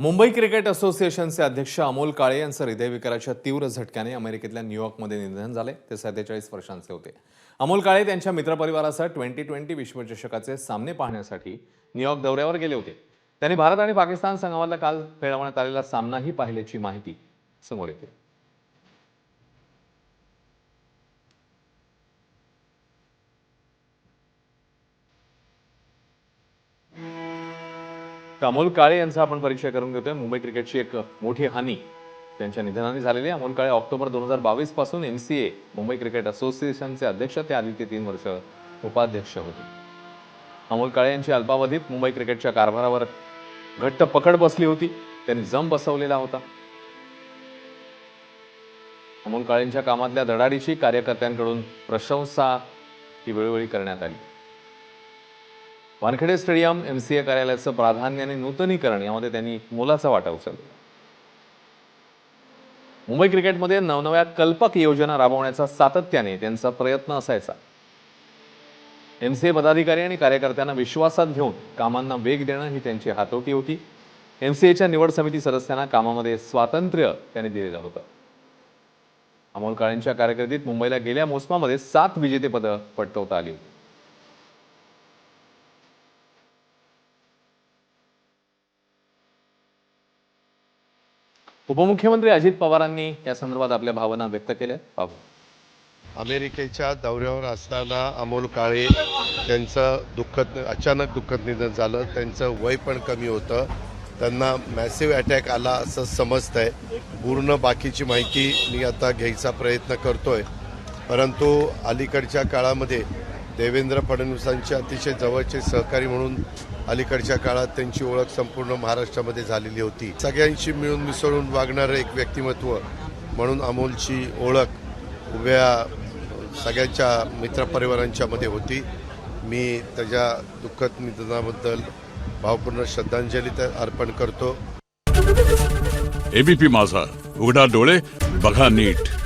Mumbai cricket असोसिएशनचे अध्यक्ष अमोल काळे यांचं हृदयविकाराच्या तीव्र झटक्याने अमेरिकेतल्या न्यूयॉर्कमध्ये निधन झाले. ते सत्तेचाळीस वर्षांचे होते. अमोल काळे त्यांच्या मित्रपरिवारासह ट्वेंटी ट्वेंटी विश्वचषकाचे सामने पाहण्यासाठी न्यूयॉर्क दौऱ्यावर गेले होते. त्यांनी भारत आणि पाकिस्तान संघामधला काल खेळवण्यात आलेला सामनाही पाहिल्याची माहिती समोर येते. तर अमोल काळे यांचा आपण परिचय करून घेतोय. मुंबई क्रिकेटची एक मोठी हानी त्यांच्या निधनाने झालेली अमोल काळे ऑक्टोबर दोन हजार बावीसपासून M C A Mumbai cricket असोसिएशनचे अध्यक्ष. ते आधी ते तीन वर्ष उपाध्यक्ष होते. अमोल काळे यांची अल्पावधीत मुंबई क्रिकेटच्या कारभारावर घट्ट पकड बसली होती. त्यांनी जम बसवलेला होता. अमोल काळेंच्या कामातल्या धडाडीची कार्यकर्त्यांकडून प्रशंसा ही वेळोवेळी करण्यात आली. Wankhede stadium M C A कार्यालयाचं प्राधान्याने नूतनीकरण यामध्ये त्यांनी मोलाचा वाटा उचलला. मुंबई क्रिकेटमध्ये नवनव्या कल्पक योजना राबवण्याचा सातत्याने त्यांचा प्रयत्न असायचा. एम सी ए पदाधिकारी आणि कार्यकर्त्यांना विश्वासात घेऊन कामांना वेग देणं ही त्यांची हातोटी होती. एम सी एच्या निवड समिती सदस्यांना कामामध्ये स्वातंत्र्य त्यांनी दिलेलं होतं. अमोल काळेंच्या कारकिर्दीत मुंबईला गेल्या मोसमामध्ये सात विजेतेपदं पटकवता आली होती. उपमुख्यमंत्री अजित पवारांनी या संदर्भात आपल्या भावना व्यक्त केल्या. पाहू. अमेरिकेच्या दौऱ्यावर असताना अमोल काळे त्यांचं दुःखद अचानक दुःखद निधन झालं. त्यांचं वय पण कमी होतं. त्यांना मॅसिव्ह अटॅक आला असं आहे पूर्ण बाकीची माहिती मी आता घ्यायचा प्रयत्न करतोय. परंतु अलीकडच्या काळामध्ये देवेंद्र फडणवीसांचे अतिशय जवळचे सहकारी म्हणून अलीकडच्या काळात त्यांची ओळख संपूर्ण महाराष्ट्रामध्ये झालेली होती. सगळ्यांशी मिळून मिसळून वागणारं एक व्यक्तिमत्व म्हणून अमोलची ओळख उभ्या सगळ्यांच्या मित्रपरिवारांच्या मध्ये होती. मी त्याच्या दुःखद निधनाबद्दल भावपूर्ण श्रद्धांजली तर अर्पण करतो. एबीपी माझा. उघडा डोळे बघा नीट.